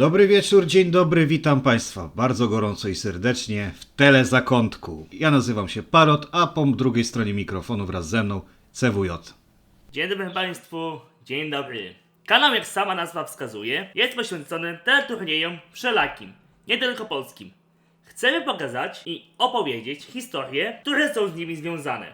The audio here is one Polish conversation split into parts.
Dobry wieczór, dzień dobry, witam Państwa bardzo gorąco i serdecznie w Telezakątku. Ja nazywam się Parot, a po drugiej stronie mikrofonu wraz ze mną CWJ. Dzień dobry Państwu, dzień dobry. Kanał, jak sama nazwa wskazuje, jest poświęcony teleturniejom wszelakim, nie tylko polskim. Chcemy pokazać i opowiedzieć historie, które są z nimi związane.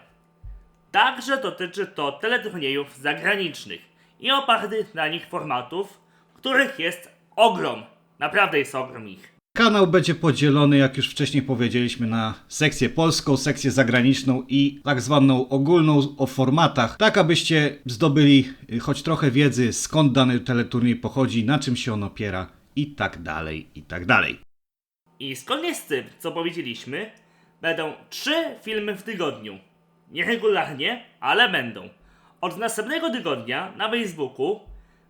Także dotyczy to teleturniejów zagranicznych i opartych na nich formatów, których jest ogrom. Naprawdę jest ogrom ich. Kanał będzie podzielony, jak już wcześniej powiedzieliśmy, na sekcję polską, sekcję zagraniczną i tak zwaną ogólną o formatach, tak abyście zdobyli y, choć trochę wiedzy, skąd dany teleturniej pochodzi, na czym się on opiera i tak dalej, i tak dalej. I zgodnie z tym, co powiedzieliśmy, będą trzy filmy w tygodniu. Nieregularnie, ale będą. Od następnego tygodnia na Facebooku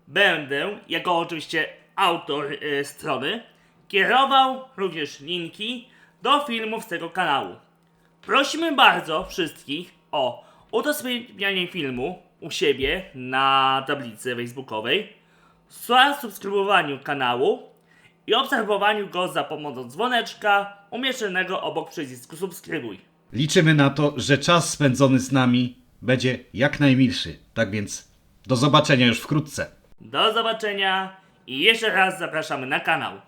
będę, jako oczywiście autor e, strony, kierował również linki do filmów z tego kanału. Prosimy bardzo wszystkich o udostępnianie filmu u siebie na tablicy facebookowej, subskrybowaniu kanału i obserwowaniu go za pomocą dzwoneczka umieszczonego obok przycisku subskrybuj. Liczymy na to, że czas spędzony z nami będzie jak najmilszy. Tak więc do zobaczenia już wkrótce. Do zobaczenia i jeszcze raz zapraszamy na kanał.